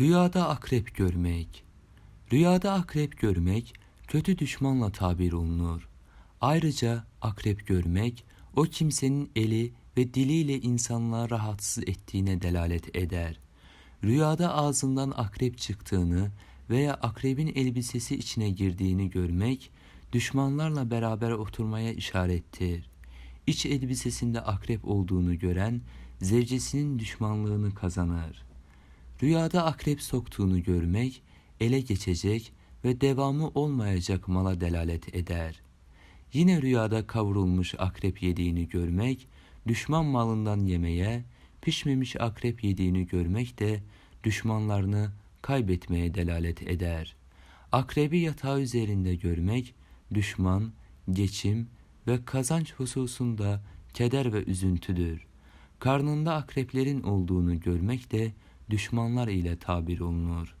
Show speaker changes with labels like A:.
A: Rüyada akrep görmek. Rüyada akrep görmek kötü düşmanla tabir olunur. Ayrıca akrep görmek o kimsenin eli ve diliyle insanlığa rahatsız ettiğine delalet eder. Rüyada ağzından akrep çıktığını veya akrebin elbisesi içine girdiğini görmek düşmanlarla beraber oturmaya işarettir. İç elbisesinde akrep olduğunu gören zevcesinin düşmanlığını kazanır. Rüyada akrep soktuğunu görmek ele geçecek ve devamı olmayacak mala delalet eder. Yine rüyada kavrulmuş akrep yediğini görmek düşman malından yemeye, pişmemiş akrep yediğini görmek de düşmanlarını kaybetmeye delalet eder. Akrebi yatağı üzerinde görmek düşman, geçim ve kazanç hususunda keder ve üzüntüdür. Karnında akreplerin olduğunu görmek de düşmanlar ile tabir olunur.